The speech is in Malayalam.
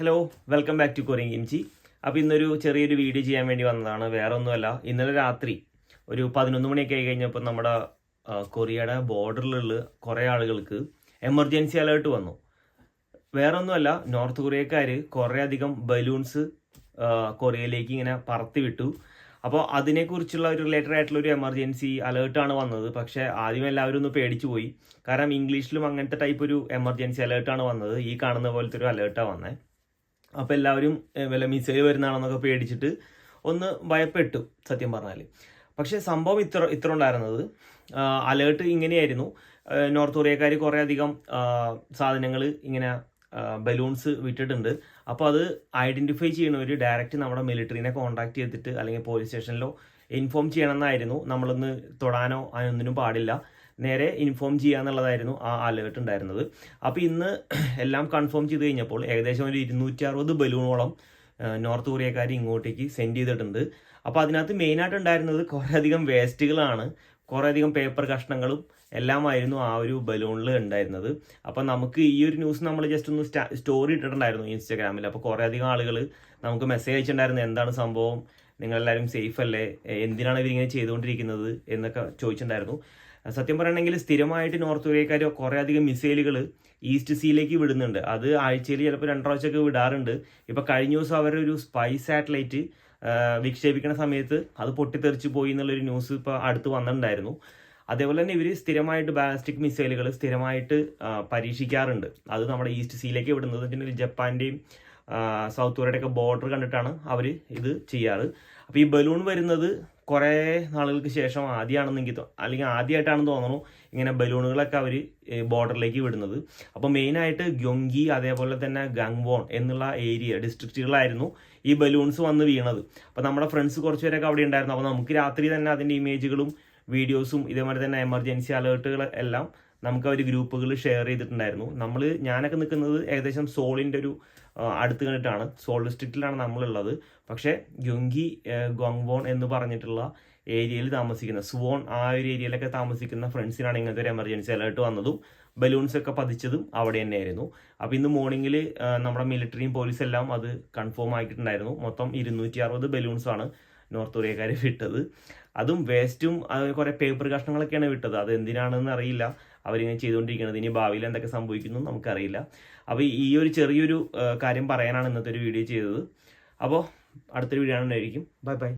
Hello welcome back to Korean kimchi അപ്പോൾ ഇന്നൊരു ചെറിയൊരു വീഡിയോ ചെയ്യാൻ വേണ്ടി വന്നതാണ്. വേറെ ഒന്നുമല്ല ഇന്നലെ രാത്രി ഒരു പതിനൊന്ന് മണിയൊക്കെ ആയി കഴിഞ്ഞപ്പോൾ നമ്മുടെ കൊറിയയുടെ ബോർഡറിലുള്ള കുറേ ആളുകൾക്ക് എമർജൻസി അലേർട്ട് വന്നു. വേറെ ഒന്നുമല്ല നോർത്ത് കൊറിയക്കാർ കുറേ അധികം ബലൂൺസ് കൊറിയയിലേക്ക് ഇങ്ങനെ പറത്തി വിട്ടു. അപ്പോൾ അതിനെക്കുറിച്ചുള്ള ഒരു റിലേറ്റഡ് ആയിട്ടുള്ള ഒരു എമർജൻസി അലേർട്ടാണ് വന്നത്. പക്ഷേ ആദ്യം എല്ലാവരും ഒന്ന് പേടിച്ചു പോയി. കാരണം ഇംഗ്ലീഷിലും അങ്ങനത്തെ ടൈപ്പ് ഒരു എമർജൻസി അലേർട്ടാണ് വന്നത്. ഈ കാണുന്ന പോലത്തെ ഒരു അലേർട്ടാണ് വന്നത് അപ്പോൾ എല്ലാവരും വല്ല മിസൈൽ വരുന്നതാണെന്നൊക്കെ പേടിച്ചിട്ട് ഒന്ന് ഭയപ്പെട്ടു സത്യം പറഞ്ഞാൽ പക്ഷേ സംഭവം ഇത്ര ഇത്ര ഉണ്ടായിരുന്നത് അലേർട്ട് ഇങ്ങനെയായിരുന്നു. നോർത്ത് കൊറിയക്കാർ കുറേ അധികം സാധനങ്ങൾ ഇങ്ങനെ ബലൂൺസ് വിട്ടിട്ടുണ്ട്. അപ്പോൾ അത് ഐഡന്റിഫൈ ചെയ്യണവർ ഡയറക്റ്റ് നമ്മുടെ മിലിറ്ററിനെ കോൺടാക്ട് ചെയ്തിട്ട് അല്ലെങ്കിൽ പോലീസ് സ്റ്റേഷനിലോ ഇൻഫോം ചെയ്യണമെന്നായിരുന്നു. നമ്മളൊന്ന് തൊടാനോ അതിനൊന്നിനും പാടില്ല. നേരെ ഇൻഫോം ചെയ്യുക എന്നുള്ളതായിരുന്നു ആ അലേർട്ട് ഉണ്ടായിരുന്നത്. അപ്പോൾ ഇന്ന് എല്ലാം കൺഫേം ചെയ്ത് കഴിഞ്ഞപ്പോൾ ഏകദേശം ഒരു ഇരുന്നൂറ്റി അറുപത് ബലൂണോളം നോർത്ത് കൊറിയക്കാർ ഇങ്ങോട്ടേക്ക് സെൻഡ് ചെയ്തിട്ടുണ്ട്. അപ്പോൾ അതിനകത്ത് മെയിനായിട്ട് ഉണ്ടായിരുന്നത് കുറേയധികം വേസ്റ്റുകളാണ് കുറേയധികം പേപ്പർ കഷ്ണങ്ങളും എല്ലാമായിരുന്നു ആ ഒരു ബലൂണിൽ ഉണ്ടായിരുന്നത്. അപ്പോൾ നമുക്ക് ഈ ഒരു ന്യൂസ് നമ്മൾ ജസ്റ്റ് ഒന്ന് സ്റ്റോറി ഇട്ടിട്ടുണ്ടായിരുന്നു ഇൻസ്റ്റാഗ്രാമിൽ അപ്പോൾ കുറേയധികം ആളുകൾ നമുക്ക് മെസ്സേജ് അയച്ചിട്ടുണ്ടായിരുന്നു എന്താണ് സംഭവം? നിങ്ങളെല്ലാവരും സേഫ് അല്ലേ? എന്തിനാണ് ഇവരിങ്ങനെ ചെയ്തുകൊണ്ടിരിക്കുന്നത്? എന്നൊക്കെ ചോദിച്ചിട്ടുണ്ടായിരുന്നു. സത്യം പറയണമെങ്കിൽ സ്ഥിരമായിട്ട് നോർത്ത് കൊറിയക്കാർ കുറേ അധികം മിസൈലുകൾ ഈസ്റ്റ് സീയിലേക്ക് വിടുന്നുണ്ട്. അത് ആഴ്ചയിൽ ചിലപ്പോൾ രണ്ട് പ്രാവശ്യമൊക്കെ വിടാറുണ്ട്. ഇപ്പോൾ കഴിഞ്ഞ ദിവസം അവരുടെ ഒരു സ്പൈ സാറ്റലൈറ്റ് വിക്ഷേപിക്കുന്ന സമയത്ത് അത് പൊട്ടിത്തെറിച്ച് പോയി എന്നുള്ളൊരു ന്യൂസ് ഇപ്പോൾ അടുത്ത് വന്നിട്ടുണ്ടായിരുന്നു. അതേപോലെ തന്നെ ഇവർ സ്ഥിരമായിട്ട് ബാലിസ്റ്റിക് മിസൈലുകൾ സ്ഥിരമായിട്ട് പരീക്ഷിക്കാറുണ്ട്. അത് നമ്മുടെ ഈസ്റ്റ് സീയിലേക്ക് വിടുന്നത് പിന്നെ ജപ്പാന്റെയും സൗത്ത് കൊറിയയുടെയൊക്കെ ബോർഡർ കണ്ടിട്ടാണ് അവർ ഇത് ചെയ്യാറ്. അപ്പോൾ ഈ ബലൂൺ വരുന്നത് കുറേ നാളുകൾക്ക് ശേഷം ആദ്യമാണെന്നെങ്കിൽ തോ- അല്ലെങ്കിൽ ആദ്യമായിട്ടാണെന്ന് തോന്നുന്നു ഇങ്ങനെ ബലൂണുകളൊക്കെ അവർ ബോർഡറിലേക്ക് വിടുന്നത്. അപ്പോൾ മെയിനായിട്ട് ഗ്യൊങ്കി അതേപോലെ തന്നെ ഗംഗ്വോൺ എന്നുള്ള ഏരിയ ഡിസ്ട്രിക്റ്റുകളായിരുന്നു ഈ ബലൂൺസ് വന്ന് വീണത്. അപ്പോൾ നമ്മുടെ ഫ്രണ്ട്സ് കുറച്ച് പേരൊക്കെ അവിടെ ഉണ്ടായിരുന്നു. അപ്പോൾ നമുക്ക് രാത്രി തന്നെ അതിന്റെ ഇമേജുകളും വീഡിയോസും ഇതേപോലെ തന്നെ എമർജൻസി അലേർട്ടുകൾ എല്ലാം നമുക്ക് അവർ ഗ്രൂപ്പുകൾ ഷെയർ ചെയ്തിട്ടുണ്ടായിരുന്നു. നമ്മൾ ഞാനൊക്കെ നിൽക്കുന്നത് ഏകദേശം സോളിന്റെ ഒരു അടുത്ത് കണ്ടിട്ടാണ്. സോൾ ഡിസ്ട്രിക്റ്റിലാണ് നമ്മളുള്ളത്. പക്ഷേ ഗുങ്കി ഗോങ്വോൺ എന്ന് പറഞ്ഞിട്ടുള്ള ഏരിയയിൽ താമസിക്കുന്ന സുവോൺ ആ ഒരു ഏരിയയിലൊക്കെ താമസിക്കുന്ന ഫ്രണ്ട്സിനാണ് ഇങ്ങനത്തെ ഒരു എമർജൻസി അലേർട്ട് വന്നതും ബലൂൺസ് ഒക്കെ പതിച്ചതും അവിടെ തന്നെയായിരുന്നു. അപ്പോൾ ഇന്ന് മോർണിംഗിൽ നമ്മുടെ മിലിറ്ററിയും പോലീസെല്ലാം അത് കൺഫേം ആക്കിയിട്ടുണ്ടായിരുന്നു. മൊത്തം ഇരുന്നൂറ്റി അറുപത് ബലൂൺസാണ് നോർത്ത് കൊറിയക്കാർ വിട്ടത്. അതും വേസ്റ്റും കുറേ പേപ്പർ കഷ്ണങ്ങളൊക്കെയാണ് വിട്ടത്. അത് എന്തിനാണെന്ന് അറിയില്ല. അവരിങ്ങനെ ചെയ്തുകൊണ്ടിരിക്കുന്നത് ഇനി ഭാവിയിൽ എന്തൊക്കെ സംഭവിക്കുന്നു നമുക്കറിയില്ല. അപ്പോൾ ഈ ഒരു ചെറിയൊരു കാര്യം പറയാനാണ് ഇന്നത്തെ ഒരു വീഡിയോ ചെയ്തത്. അപ്പോൾ അടുത്തൊരു വീഡിയോ ആണെന്നായിരിക്കും ബൈ ബൈ